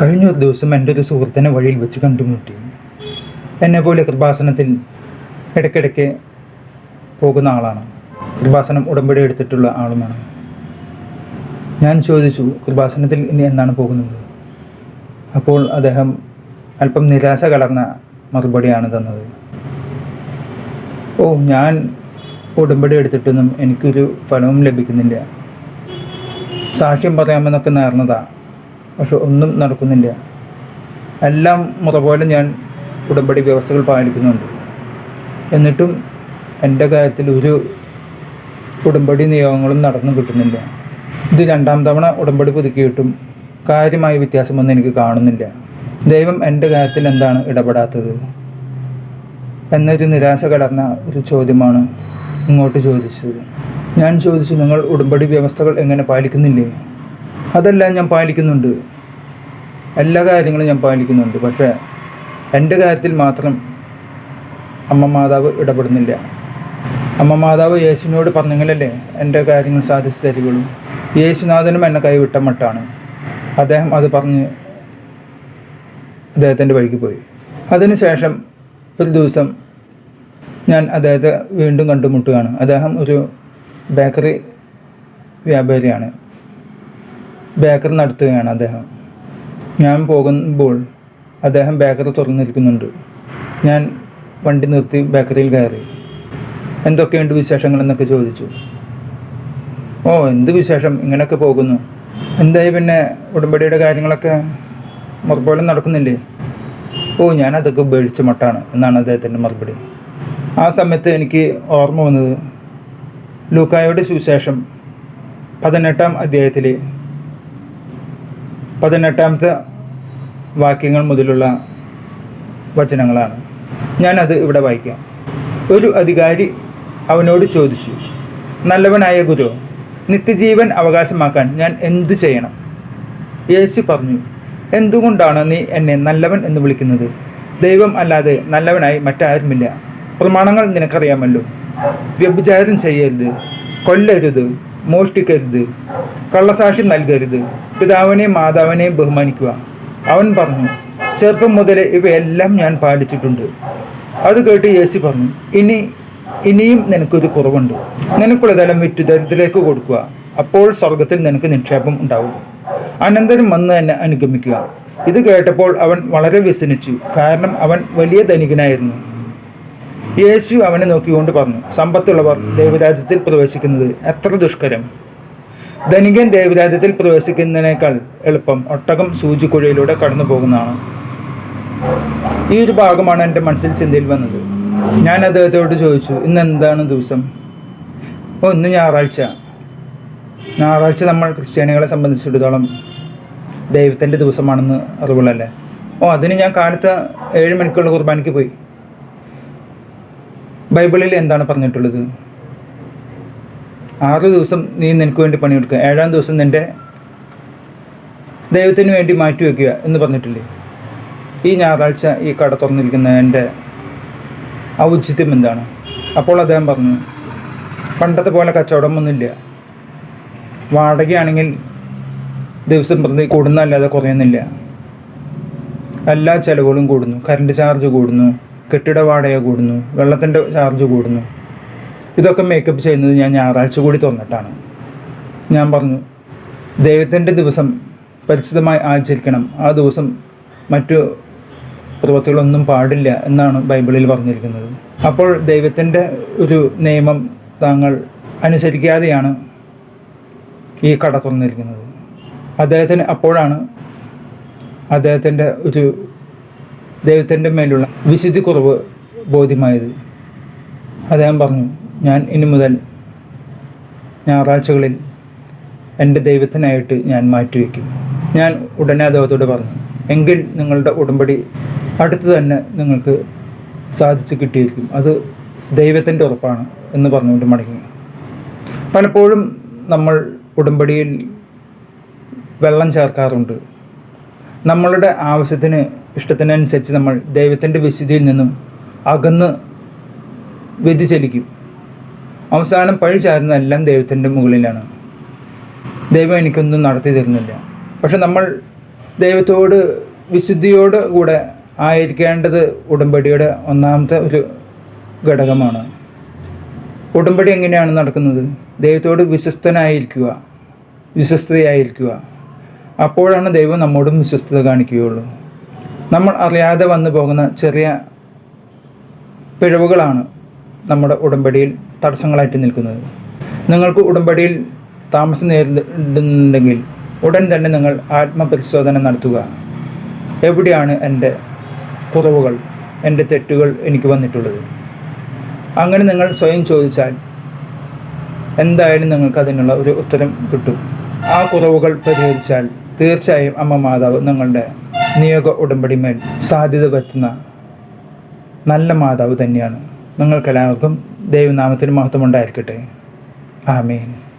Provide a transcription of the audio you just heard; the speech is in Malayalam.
കഴിഞ്ഞ ഒരു ദിവസം എന്റെ ഒരു സുഹൃത്തിനെ വഴിയിൽ വെച്ച് കണ്ടുമുട്ടി. എന്നെ പോലെ കൃപാസനത്തിൽ ഇടയ്ക്കിടയ്ക്ക് പോകുന്ന ആളാണ്. കൃപാസനം ഉടമ്പടി എടുത്തിട്ടുള്ള ആളുമാണ്. ഞാൻ ചോദിച്ചു കൃപാസനത്തിൽ ഇനി എന്നാണ് പോകുന്നത്? അപ്പോൾ അദ്ദേഹം അല്പം നിരാശ കലർന്ന മറുപടിയാണ് തന്നത്. ഓ ഞാൻ ഉടമ്പടി എടുത്തിട്ടൊന്നും എനിക്കൊരു ഫലവും ലഭിക്കുന്നില്ല. സാക്ഷ്യം പറയാമെന്നൊക്കെ നേർന്നതാ. പക്ഷെ ഒന്നും നടക്കുന്നില്ല. എല്ലാം മുതപോലെ ഞാൻ ഉടമ്പടി വ്യവസ്ഥകൾ പാലിക്കുന്നുണ്ട്. എന്നിട്ടും എന്റെ കാര്യത്തിൽ ഒരു ഉടമ്പടി നിയോഗങ്ങളും നടന്നു കിട്ടുന്നില്ല. ഇത് രണ്ടാം തവണ ഉടമ്പടി പുതുക്കിയിട്ടും കാര്യമായ വ്യത്യാസമൊന്നും എനിക്ക് കാണുന്നില്ല. ദൈവം എന്റെ കാര്യത്തിൽ എന്താണ് ഇടപെടാത്തത്? എന്നൊരു നിരാശ കടർന്ന ഒരു ചോദ്യമാണ് ഇങ്ങോട്ട് ചോദിച്ചത്. ഞാൻ ചോദിച്ചു നിങ്ങൾ ഉടമ്പടി വ്യവസ്ഥകൾ എങ്ങനെ പാലിക്കുന്നില്ലേ? അതെല്ലാം ഞാൻ പാലിക്കുന്നുണ്ട്. എല്ലാ കാര്യങ്ങളും ഞാൻ പാലിക്കുന്നുണ്ട്. പക്ഷേ എന്റെ കാര്യത്തിൽ മാത്രം അമ്മ മാതാവ് ഇടപെടുന്നില്ല. അമ്മ മാതാവ് യേശുവിനോട് പറഞ്ഞെങ്കിലല്ലേ എന്റെ കാര്യങ്ങൾ സാധിച്ചു തരികയുള്ളൂ യേശുനാഥനും എന്നെ കൈവിട്ട മട്ടാണ്. അദ്ദേഹം അത് പറഞ്ഞ് അദ്ദേഹത്തിന്റെ വഴിക്ക് പോയി. അതിനുശേഷം ഒരു ദിവസം ഞാൻ അദ്ദേഹത്തെ വീണ്ടും കണ്ടുമുട്ടുകയാണ്. അദ്ദേഹം ഒരു ബേക്കറി വ്യാപാരിയാണ്. ബേക്കറി നടത്തുകയാണ് അദ്ദേഹം. ഞാൻ പോകുമ്പോൾ അദ്ദേഹം ബേക്കറി തുറന്നിരിക്കുന്നുണ്ട് ഞാൻ വണ്ടി നിർത്തി ബേക്കറിയിൽ കയറി. എന്തൊക്കെയുണ്ട് വിശേഷങ്ങൾ എന്നൊക്കെ ചോദിച്ചു. ഓ എന്ത് വിശേഷം? ഇങ്ങനെയൊക്കെ പോകുന്നു. എന്തായി പിന്നെ ഉടമ്പടിയുടെ കാര്യങ്ങളൊക്കെ? മുറപ്പോലെ നടക്കുന്നില്ലേ? ഓ ഞാൻ അതൊക്കെ ഉപേക്ഷിച്ച മട്ടാണ് എന്നാണ് അദ്ദേഹത്തിന്റെ മറുപടി. ആ സമയത്ത് എനിക്ക് ഓർമ്മ വന്നത് ലൂക്കായുടെ സുവിശേഷം പതിനെട്ടാം അധ്യായത്തിൽ പതിനെട്ടാമത്തെ വാക്യങ്ങൾ മുതലുള്ള വചനങ്ങളാണ്. ഞാനത് ഇവിടെ വായിക്കാം. ഒരു അധികാരി അവനോട് ചോദിച്ചു നല്ലവനായ ഗുരു നിത്യജീവൻ അവകാശമാക്കാൻ ഞാൻ എന്തു ചെയ്യണം? യേശു പറഞ്ഞു എന്തുകൊണ്ടാണ് നീ എന്നെ നല്ലവൻ എന്ന് വിളിക്കുന്നത്? ദൈവം അല്ലാതെ നല്ലവനായി മറ്റാരുമില്ല. പ്രമാണങ്ങൾ നിനക്കറിയാമല്ലോ. വ്യഭിചാരം ചെയ്യരുത് കൊല്ലരുത് മോഷ്ടിക്കരുത്. കള്ളസാക്ഷ്യം നൽകരുത്. പിതാവിനെയും മാതാവിനെയും ബഹുമാനിക്കുക. അവൻ പറഞ്ഞു ചെറുപ്പം മുതലേ ഇവയെല്ലാം ഞാൻ പാലിച്ചിട്ടുണ്ട്. അത് കേട്ട് യേശു പറഞ്ഞു ഇനി ഇനിയും നിനക്കൊരു കുറവുണ്ട്. നിനക്കുള്ളതെല്ലാം വിറ്റ് ദരിദ്രർക്ക് കൊടുക്കുക. അപ്പോൾ സ്വർഗത്തിൽ നിനക്ക് നിക്ഷേപം ഉണ്ടാവും. അനന്തരം വന്ന് തന്നെ അനുഗമിക്കുക. ഇത് കേട്ടപ്പോൾ അവൻ വളരെ വ്യസനിച്ചു. കാരണം അവൻ വലിയ ധനികനായിരുന്നു. യേശു അവനെ നോക്കിക്കൊണ്ട് പറഞ്ഞു സമ്പത്തുള്ളവർ ദൈവരാജ്യത്തിൽ പ്രവേശിക്കുന്നത് എത്ര ദുഷ്കരം. ധനികൻ ദൈവരാജ്യത്തിൽ പ്രവേശിക്കുന്നതിനേക്കാൾ എളുപ്പം ഒട്ടകം സൂചിക്കുഴയിലൂടെ കടന്നു പോകുന്നതാണ് ഈ ഒരു ഭാഗമാണ് എന്റെ മനസ്സിൽ ചിന്തയിൽ വന്നത്. ഞാൻ അദ്ദേഹത്തോട് ചോദിച്ചു ഇന്ന് എന്താണ് ദിവസം? ഓ ഇന്ന് ഞായറാഴ്ച. ഞായറാഴ്ച നമ്മൾ ക്രിസ്ത്യാനികളെ സംബന്ധിച്ചിടത്തോളം ദൈവത്തിന്റെ ദിവസമാണെന്ന് അറിവുള്ളല്ലേ ഓ അതിന് ഞാൻ കാലത്ത് ഏഴ് മണിക്കുള്ള കുർബാനയ്ക്ക് പോയി. ബൈബിളിൽ എന്താണ് പറഞ്ഞിട്ടുള്ളത്? ആറ് ദിവസം നീ നിനക്ക് വേണ്ടി പണിയെടുക്കുക ഏഴാം ദിവസം നിന്റെ ദൈവത്തിന് വേണ്ടി മാറ്റി വയ്ക്കുക എന്ന് പറഞ്ഞിട്ടില്ലേ? ഈ ഞായറാഴ്ച ഈ കട തുറന്നിരിക്കുന്ന എന്റെ ഔചിത്യം എന്താണ്? അപ്പോൾ അദ്ദേഹം പറഞ്ഞു പണ്ടത്തെ പോലെ കച്ചവടമൊന്നുമില്ല വാടകയാണെങ്കിൽ ദിവസം പ്രതി കൂടുന്നല്ലാതെ കുറയുന്നില്ല. എല്ലാ ചിലവുകളും കൂടുന്നു. കറണ്ട് ചാർജ് കൂടുന്നു. കെട്ടിട വാടക കൂടുന്നു വെള്ളത്തിന്റെ ചാർജ് കൂടുന്നു. ഇതൊക്കെ മേക്കപ്പ് ചെയ്യുന്നത് ഞാൻ ഞായറാഴ്ച കൂടി തുറന്നിട്ടാണ് ഞാൻ പറഞ്ഞു ദൈവത്തിന്റെ ദിവസം പരിശുദ്ധമായി ആചരിക്കണം. ആ ദിവസം മറ്റു പ്രവൃത്തികളൊന്നും പാടില്ല എന്നാണ് ബൈബിളിൽ പറഞ്ഞിരിക്കുന്നത്. അപ്പോൾ ദൈവത്തിന്റെ ഒരു നിയമം താങ്കൾ അനുസരിക്കാതെയാണ് ഈ കട തുറന്നിരിക്കുന്നത്. അദ്ദേഹത്തിന് അപ്പോഴാണ് അദ്ദേഹത്തിന്റെ ഒരു ദൈവത്തിന്റെ മേലുള്ള വിശുദ്ധി കുറവ് ബോധ്യമായത്. അദ്ദേഹം പറഞ്ഞു ഞാൻ ഇനി മുതൽ ഞായറാഴ്ചകളിൽ എന്റെ ദൈവത്തിനായിട്ട് ഞാൻ മാറ്റിവെക്കും. ഞാൻ ഉടനെ അദ്ദേഹത്തോട് പറഞ്ഞു എങ്കിൽ നിങ്ങളുടെ ഉടമ്പടി അടുത്ത് തന്നെ നിങ്ങൾക്ക് സാധിച്ചു കിട്ടിയിരിക്കും. അത് ദൈവത്തിന്റെ ഉറപ്പാണ് എന്ന് പറഞ്ഞുകൊണ്ട് മടങ്ങി. പലപ്പോഴും നമ്മൾ ഉടമ്പടിയിൽ വെള്ളം ചേർക്കാറുണ്ട്. നമ്മളുടെ ആവശ്യത്തിന് ഇഷ്ടത്തിനനുസരിച്ച് നമ്മൾ ദൈവത്തിന്റെ വിശുദ്ധിയിൽ നിന്നും അകന്ന് വ്യതിചലിക്കും. അവസാനം പഴി ചാരുന്നതെല്ലാം ദൈവത്തിന്റെ മുകളിലാണ്. ദൈവം എനിക്കൊന്നും നടത്തി തരുന്നില്ല. പക്ഷെ നമ്മൾ ദൈവത്തോട് വിശുദ്ധിയോട് കൂടെ ആയിരിക്കേണ്ടത് ഉടമ്പടിയുടെ ഒന്നാമത്തെ ഒരു ഘടകമാണ്. ഉടമ്പടി എങ്ങനെയാണ് നടക്കുന്നത്? ദൈവത്തോട് വിശ്വസ്തനായിരിക്കുക വിശ്വസ്തയായിരിക്കുക. അപ്പോഴാണ് ദൈവം നമ്മോടും വിശ്വസ്തത കാണിക്കുകയുള്ളൂ. നമ്മൾ അറിയാതെ വന്നു പോകുന്ന ചെറിയ പിഴവുകളാണ് നമ്മുടെ ഉടമ്പടിയിൽ തടസ്സങ്ങളായിട്ട് നിൽക്കുന്നത്. നിങ്ങൾക്ക് ഉടമ്പടിയിൽ താമസം നേരിടുന്നുണ്ടെങ്കിൽ ഉടൻ തന്നെ നിങ്ങൾ ആത്മപരിശോധന നടത്തുക. എവിടെയാണ് എന്റെ കുറവുകൾ എന്റെ തെറ്റുകൾ എനിക്ക് വന്നിട്ടുള്ളത്? അങ്ങനെ നിങ്ങൾ സ്വയം ചോദിച്ചാൽ എന്തായാലും നിങ്ങൾക്ക് അതിനുള്ള ഒരു ഉത്തരം കിട്ടും. ആ കുറവുകൾ പരിഹരിച്ചാൽ തീർച്ചയായും അമ്മ മാതാവ് നിങ്ങളുടെ നിയോഗ ഉടമ്പടിമേൽ സാധ്യത വരുത്തുന്ന നല്ല മാതാവ് തന്നെയാണ്. നിങ്ങൾക്കെല്ലാവർക്കും ദൈവനാമത്തിന് മഹത്വമുണ്ടായിരിക്കട്ടെ. ആമേൻ.